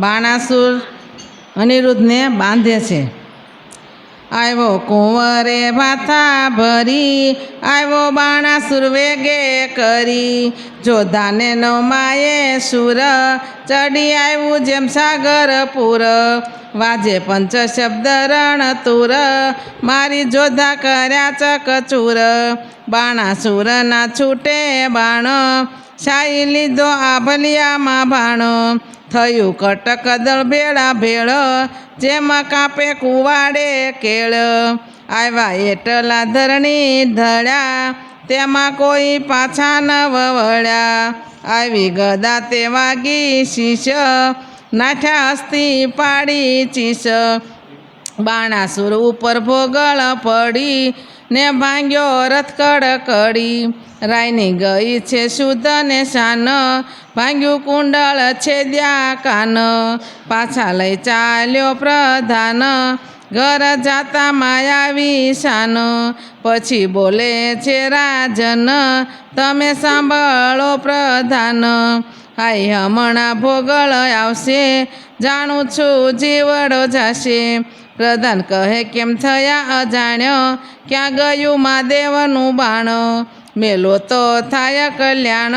બાણાસુર અનિરુદ્ધને બાંધે છે. આવ્યો કુંવરે માથા ભરી આવ્યો બાણાસુર વેગે કરી. જોધાને નો માયે સુર, ચડી આવ્યું જેમ સાગર પૂર. વાજે પંચ શબ્દ રણ તુર, મારી જોધા કર્યા ચકચૂર. બાણાસુરના છૂટે બાણ શાહી લીધો આભલિયામાં ભાણો. થયું કટક દળ ભેળા ભેળ, જેમાં કાપે કુવાડે કેળ. આવ્યા એટલા ધરણી ધળ્યા, તેમાં કોઈ પાછા ન વળ્યા. આવી ગદા તે વાગી શીશ, નાઠ્યા હસ્તી પાડી ચીસ બાણાસુર ઉપર ભોગળ પડી ને ભાંગ્યો રથ કડી રાયની ગઈ છે શુદ્ધ ને શાન. ભાંગ્યું કુંડળ છેદ્યા કાન પાછા લઈ ચાલ્યો પ્રધાન. ઘર જાતા માયાવી શાન. પછી બોલે છે રાજન, તમે સાંભળો પ્રધાન. હાય હમણાં ભોગળ આવશે. જાણું છું જીવડો જશે. પ્રધાન કહે, કેમ થયા અજાણ્યો? ક્યાં ગયું મહાદેવનું બાણ? મેલો તો થાય કલ્યાણ.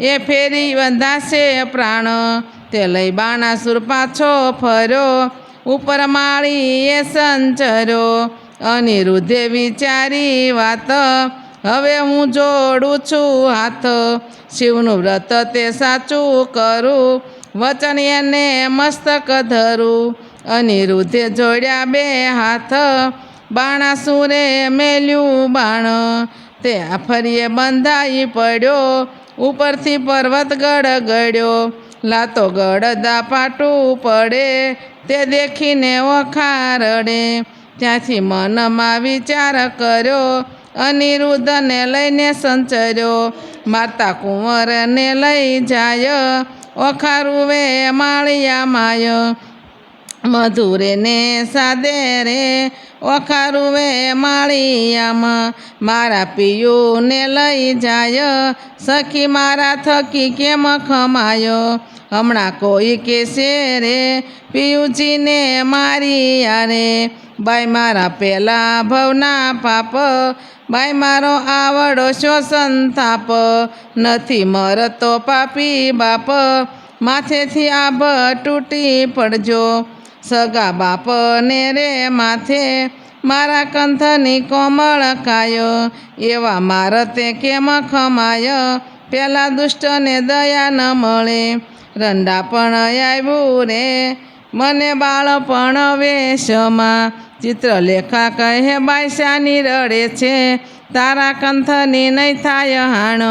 એ ફેરી બંધાશે પ્રાણ. તે લઈ બાણાસુર પાછો ફર્યો. ઉપર માળી એ સંચર્યો. અનિરુદ્ધે વિચારી વાત, હવે હું જોડું છું હાથ. શિવનું વ્રત તે સાચું કરું. વચન એને મસ્તક ધરું. અનિરુદ્ધે જોડ્યા બે હાથ બાણાસુરે મેલ્યું બાણ. તે આ ફરીએ બંધાઈ પડ્યો, ઉપરથી પર્વત ગડ ગડ્યો લાતો ગડદા પાટું પડે, તે દેખીને વખારડે. ત્યાંથી મનમાં વિચાર કર્યો, અનિરુદ્ધને લઈને સંચર્યો. માતા કુંવરને લઈ જાય ઓખારુવે માળિયા માય. મધુરે ને સાદે રે ઓખારુવે માળિયામાં. મારા પિયુને લઈ જાય, સખી મારા થકી કેમ ખમાયો? હમણાં કોઈ કેસે રે, પિયુજીને મારી યારે બાઈ મારા પેલા ભવના પાપ, બાઈ મારો આવડો શોષણ થાપ. નથી મરતો પાપી બાપ, માથેથી આભ તૂટી પડજો. સગા બાપને રે માથે, મારા કંથની કોમળ કાયો, એવા મારતે કેમ ખમાય? પેલા દુષ્ટને દયા ન મળે, રંડા પણ આવ્યું રે. મને બાળપણ વેશમાં ચિત્રલેખા કહે બાયસાની રડે છે, તારા કંથની નહીં થાય હાણ.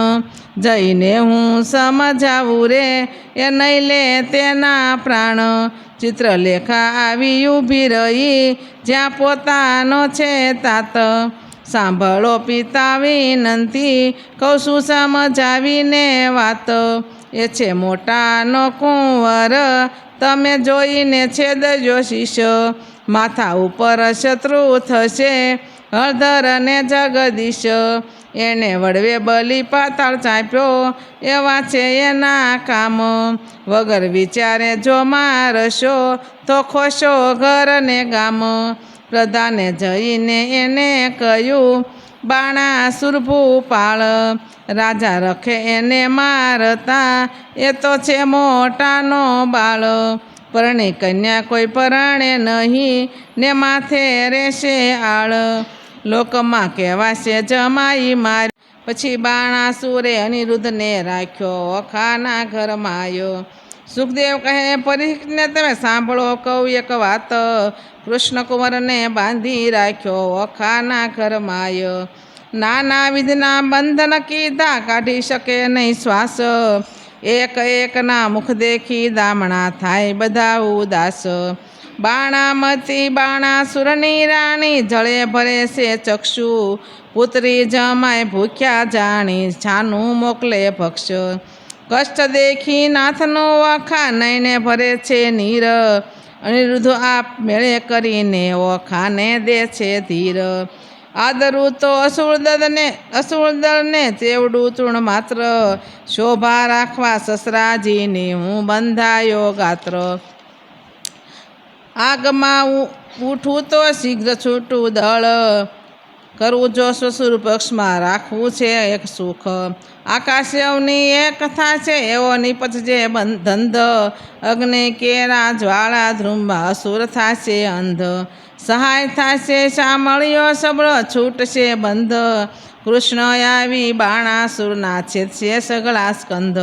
જઈને હું સમજાવું રે, એ નહીં લે તેના પ્રાણ. ચિત્રલેખા આવી ઊભી રહી, જ્યાં પોતાનો છે તાત. સાંભળો પિતા વિનંતી કહું છું સમજાવીને વાત. એ છે મોટાનો કુંવર, તમે જોઈને છેદજો શિષ્ય માથા ઉપર શત્રુ થશે હળધર ને જગદીશ. એને વડવે બલી પાતાળ ચાંપ્યો, એવા છે એના કામ. વગર વિચારે જો મારશો, તો ખોશો ઘર ને ગામ. પ્રધાને જઈને એને કહ્યું, બાણા સુરભૂપાળ રાજા રખે એને મારતા, એ તો છે મોટાનો બાળ. પરણે કન્યા કોઈ પરાણે નહીં, ને માથે રહેશે આળ. લોકમાં કહેવાશે જમાઈ મારી. પછી બાણાસુરે અનિરુદ્ધને રાખ્યો અખાના ઘરમાં આવ્યો સુખદેવ કહે પરીક્ષને તમે સાંભળો કહું એક વાત. કૃષ્ણકુંવરને બાંધી રાખ્યો અખાના ઘરમાં આવ્યો નાના વિધના બંધન કીધા, કાઢી શકે નહીં શ્વાસ. એક એકના મુખ દેખી દામણા થાય બધા ઉદાસ. બાણામતી બાણાસુરની રાણી, જળે ભરે છે ચક્ષુ. પુત્રી જમાય ભૂખ્યા જાણી છાનું મોકલે ભક્ષ. કષ્ટ દેખી નાથનો વખા નયને ભરે છે નીર. અનિરુદ્ધ આપ મેળે કરીને ઓખાને દે છે ધીર. આદરું તો અસુરદને અસુરદળને તેવડું તૃણ માત્ર. શોભા રાખવા સસરાજીની હું બંધાયો ગાત્ર. આગમાં ઉઠું તો શીઘ્ર છૂટું દળ. કરવું જો સ્વસ્વરૂપ પક્ષમાં રાખવું છે એક સુખ. આકાશ્યવની એક કથા છે, એવો નિપજે ધંધ. અગ્નિ કેરા જ્વાળા ધ્રુમ્બા અસુર થશે અંધ. સહાય થશે સામળ્યો સબળો, છૂટશે બંધ. કૃષ્ણ આવી બાણાસુરના છેદશે સગળા સ્કંધ.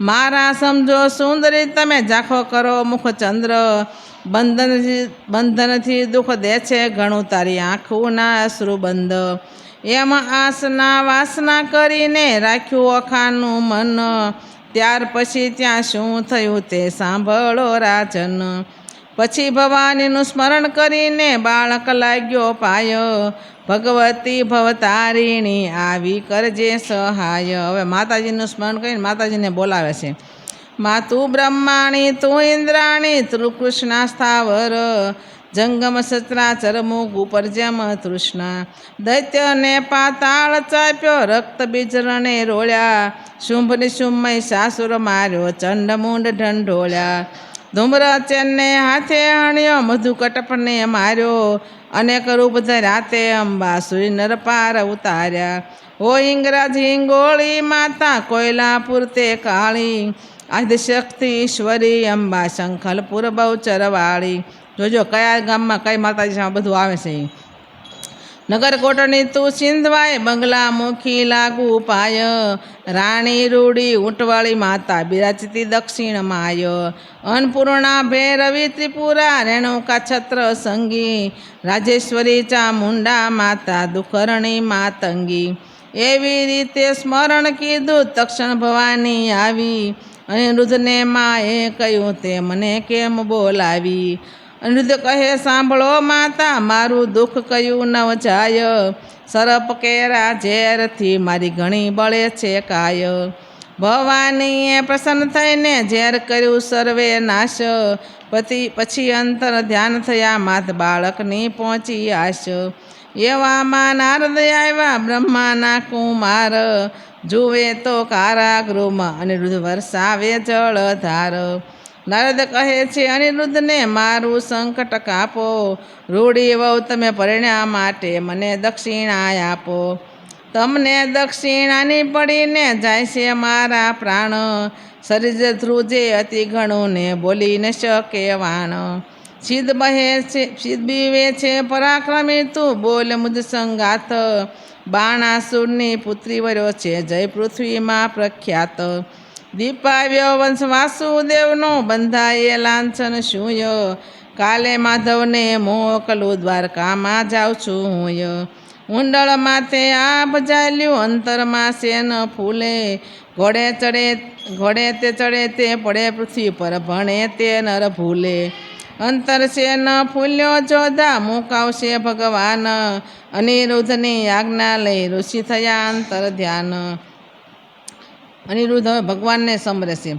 મારા સમજો સુંદરી, તમે જાખો કરો મુખચંદ્ર. બંધનથી બંધનથી દુઃખ દે છે, ઘણું તારી આંખોના અશ્રુ બંધ. એમ આસના વાસના કરીને રાખ્યું અખાનું મન. ત્યાર પછી ત્યાં શું થયું તે સાંભળો રાજન. પછી ભવાનીનું સ્મરણ કરીને બાળક લાગ્યો પાય. ભગવતી ભવતારિણી આવી કરજે સહાય. હવે માતાજીનું સ્મરણ કરીને માતાજીને બોલાવે છે. મા તું બ્રહ્માણી, તું ઇન્દ્રાણી તું સ્થાવર. જંગમ સચરાચર મુગ ઉપર જેમ તૃષ્ણા દૈત્યને પાતાળ ચાપ્યો, રક્ત બીજરણે રોળ્યા. શુંભ નિશુંભમય સાસુર માર્યો ચંડમુંડ ઢંઢોળ્યા. ધૂમ્રચેનને હાથે હણ્યો મધુકટપને માર્યો. અનેક રૂપ ધરાતે અંબા સુઈ નરપાર ઉતાર્યા. હો ઇંગરાજ, હિંગોળી માતા, કોયલાપુર પૂરતે કાળી. આદિશક્તિ ઈશ્વરી અંબા શંખલપુર ચરવાળી જોજો, કયા ગામમાં, કઈ માતાજી બધું આવે છે? નગર કોટની તું સિંધવાય, બંગલા મુખી લાગુ પાય. રાણી રૂડી ઊંટવાળી માતા બિરાજતી દક્ષિણ માય. અન્નપૂર્ણા ભૈરવી, ત્રિપુરા, રેણુકા છત્ર સંગી રાજેશ્વરી ચામુંડા માતા, દુખરણી માતંગી. એવી રીતે સ્મરણ કીધું, તક્ષણ ભવાની આવી. અનિરુદ્ધને માએ કહ્યું, તે મને કેમ બોલાવી? અનિરુદ્ધ કહે, સાંભળો માતા, મારું દુઃખ કયું નવ જાય સરપ કેરા ઝેરથી મારી ઘણી બળે છે કાય ભવાનીએ પ્રસન્ન થઈને ઝેર કર્યું, સર્વે નાશ. પતિ, પછી અંતર ધ્યાન થયા, માત બાળકની પહોંચી આશ. એવામાં નારદ આવ્યા, બ્રહ્માના કુમાર જુએ તો કારાગૃહમાં અનિરુદ્ધ વરસાવે જળધાર. નારદ કહે છે અનિરુદ્ધને મારું સંકટ કાપો. રૂઢી વહુ તમે પરિણામ માટે મને દક્ષિણા આપો. તમને દક્ષિણાની પડીને જાય છે મારા પ્રાણ. શરીર ધ્રુજે અતિ ઘણું ને બોલી ન શકે વાણ. સિદ્ધ બહે છે સિદ્ધ બીવે છે, પરાક્રમી તું બોલ મુજ સંગાત બાણાસુરની પુત્રી વર્યો છે. જય પૃથ્વીમાં પ્રખ્યાત. દીપાવ્યો વંશ વાસુદેવનો બંધાયે લાંછન શુંય કાલે માધવને મોકલું દ્વારકામાં જાઉં છું હુંય ઊંડળ માથે આ ચાલ્યું અંતરમાં શેન ફૂલે. ઘોડે ચડે, ઘોડે તે ચડે તે પડે પૃથ્વી પર, ભણે તે નર ભૂલે. અંતર ન ફૂલ્યો જોધા, મુકાવશે ભગવાન. અનિરુદ્ધની આજ્ઞા લઈ ઋષિ થયા અંતર ધ્યાન. અનિરુદ્ધ હવે ભગવાનને સમરે છે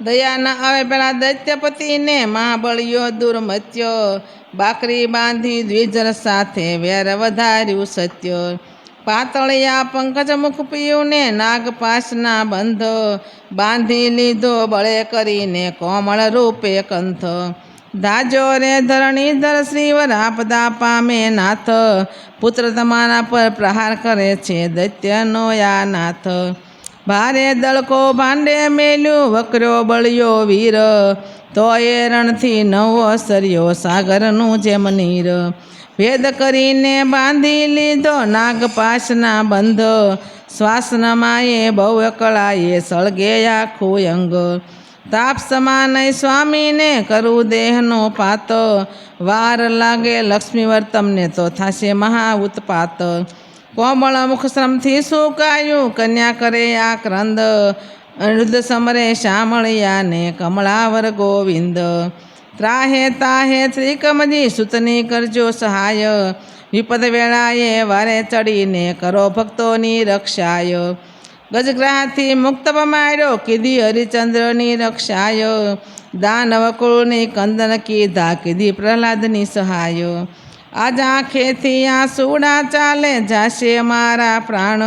દયા ન આવે પેલા દૈત્યપતિને મહાબળિયો દુર્મત્યો બાકરી બાંધી દ્વિજર સાથે વેર વધાર્યું સત્ય. પાતળિયા પંકજ મુખ પીયુંને નાગપાસના બંધ. બાંધી લીધો બળે કરીને કોમળ રૂપે કંથ. દાજો રે ધરણીધર શ્રીવર આપદા પામે નાથ. પુત્ર તમારા પર પ્રહાર કરે છે દૈત્યનો યા નાથ. ભારે દળકો ભાંડે મેલ્યું વકર્યો બળ્યો વીર. તો એ રણથી નવો સર્યો સાગરનું જેમ નીર. ભેદ કરીને બાંધી લીધો નાગપાશના બંધ. શ્વાસનમાએ બહુ કળાએ સળગે આખું અંગ તાપ સમાનય સ્વામીને કરું દેહનો પાત. વાર લાગે લક્ષ્મીવર તમને તો થશે મહા ઉત્પાત. કોમળ મુખ શ્રમથી સુકાયું, કન્યા કરે આ ક્રંદ. અનુદ્ધ સમરે શામળિયાને કમળાવર ગોવિંદ. ત્રાહે તાહે ત્રિકમજી સુતની કરજો સહાય. વિપદ વેળાએ વારે ચડીને કરો ભક્તોની રક્ષાય. ગજગ્રહથી મુક્ત પમાર્યો કીધી હરિચંદ્રની રક્ષાય. દાનવકુળની કંદન કીધા, કીધી પ્રહલાદની સહાયો. આજ આંખેથી આંસુડા ચાલે, જાશે મારા પ્રાણ.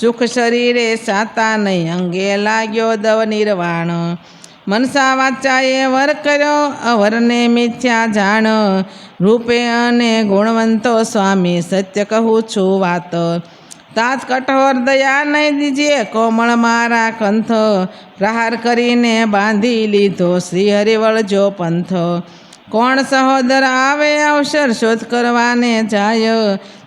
સુખ શરીરે સાતા નહીં, અંગે લાગ્યો દવ નિર્વાણ. મનસા વાચાએ વર કર્યો, અવરને મિથ્યા જાણ. રૂપે અને ગુણવંતો સ્વામી, સત્ય કહું છું વાત. તાત કઠોર દયા નહીં દીજીએ કોમળ મારા કંથ પ્રહાર કરીને બાંધી લીધો શ્રી હરિવળજો પંથ. કોણ સહોદર આવે અવસર શોધ કરવાને જાય?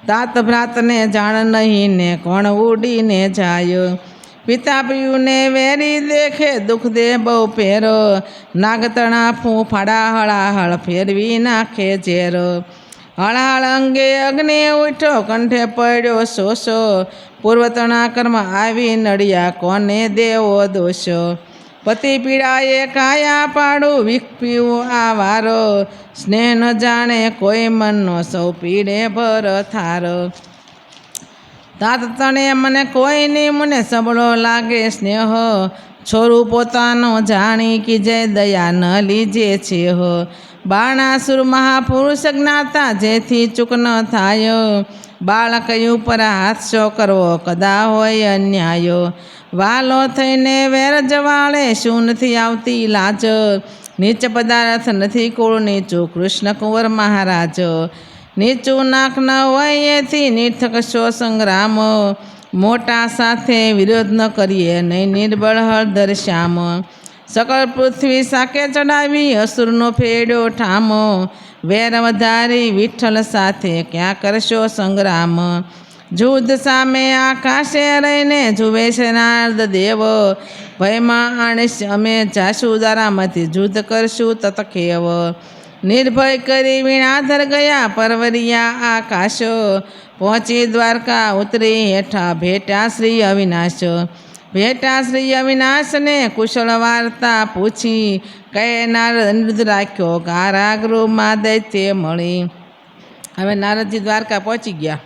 તાત ભ્રાતને જાણ નહીં ને કોણ ઉડીને જાય? પિતા પિયુને વેરી દેખે, દુઃખ દે બહુ પેરો. નાગતણા ફૂ ફાડા હળાહળ ફેરવી નાખે ઝેર. હળાહળ અંગે અગ્નિ ઉઠો કંઠે પડ્યો શોષો. પૂર્વતણા કર્મ આવી નડિયા, કોને દેવો દોષો? પતિ પીડાએ કાયા પાડું, વિકપ્યું આ વારો. સ્નેહ ન જાણે કોઈ મનનો, સૌ પીડે ભર થારો. તાત તણે મને કોઈની મને સબળો લાગે સ્નેહ. છોરું પોતાનો જાણી કે જય દયા ન લીજે છે હો. બાણાસુર મહાપુરુષ જ્ઞાતા જેથી ચૂક ન થાય. બાળક ઉપર હાસ્યો કરવો કદા હોય અન્યાયો. વાલો થઈને વેર જવાળે શું નથી આવતી લાજ. નીચ પદાર્થ નથી કુળ નીચું, કૃષ્ણ કુંવર મહારાજ. નીચું નાક ન હોય એથી નિર્થક શો સંગ્રામ મોટા સાથે વિરોધ ન કરીએ, નહીં નિર્બળ હળદર શ્યામ સકળ પૃથ્વી સાકે ચડાવી, અસુરનો ફેડો ઠામો. વેર વધારી, વિઠ્ઠલ સાથે ક્યાં કરશો સંગ્રામ? જુદ્ધ સામે આકાશે રહીને જુએ છે નારદ દેવ. ભયમાં આણીશ અમે જાશું દારામાંથી જુદ્ધ કરશું તતખેવ નિર્ભય કરી વીણાધર ગયા પરવરિયા આકાશ. પહોંચી દ્વારકા ઉતરી હેઠા ભેટા શ્રી અવિનાશ. ભેટા શ્રી અવિનાશને કુશળ વાર્તા પૂછી કહે નારદ રાખ્યો કારાગૃહમાં દૈત્ય મળી. હવે નારદજી દ્વારકા પહોંચી ગયા.